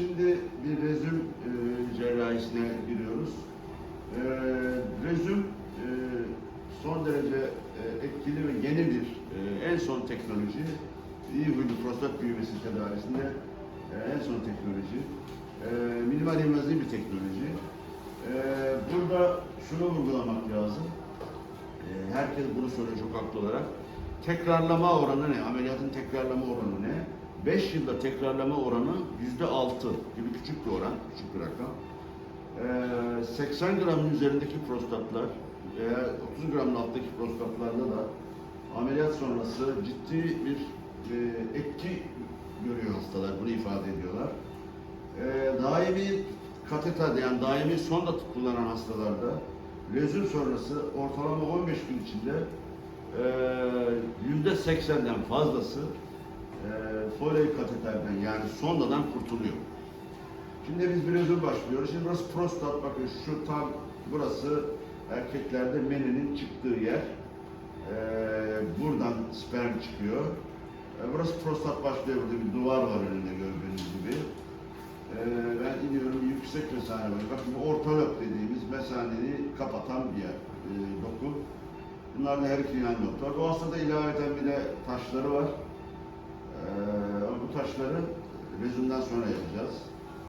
Şimdi bir rezüm e, cerrahisine giriyoruz. E, rezüm e, son derece e, etkili ve yeni bir e, en son teknoloji. İyi huylu prostat büyümesi tedavisinde e, en son teknoloji. E, minimal invazif bir teknoloji. E, burada şunu vurgulamak lazım. E, herkes bunu soruyor çok haklı olarak. Tekrarlama oranı ne? Ameliyatın tekrarlama oranı ne? 5 yılda tekrarlama oranı yüzde altı gibi küçük bir oran, küçük bir rakam. Ee, 80 gramın üzerindeki prostatlar veya 30 gramın alttaki prostatlarda da ameliyat sonrası ciddi bir e, etki görüyor hastalar, bunu ifade ediyorlar. Ee, daimi kateter yani daimi sonda kullanan hastalarda lezüm sonrası ortalama 15 gün içinde yüzde 80'den fazlası e, foley kateterden yani sondadan kurtuluyor. Şimdi biz bir özür başlıyoruz. Şimdi burası prostat. Bakın şu tam burası erkeklerde meninin çıktığı yer. Ee, buradan sperm çıkıyor. Ee, burası prostat başlıyor. Burada bir duvar var önünde gördüğünüz gibi. Ee, ben iniyorum yüksek mesane var. Bakın bu ortalop dediğimiz mesaneyi kapatan bir yer. Ee, doku. Bunlar da her iki yan noktalar. Bu hastada ilaveten bir de taşları var. Taşları rezümden sonra yapacağız.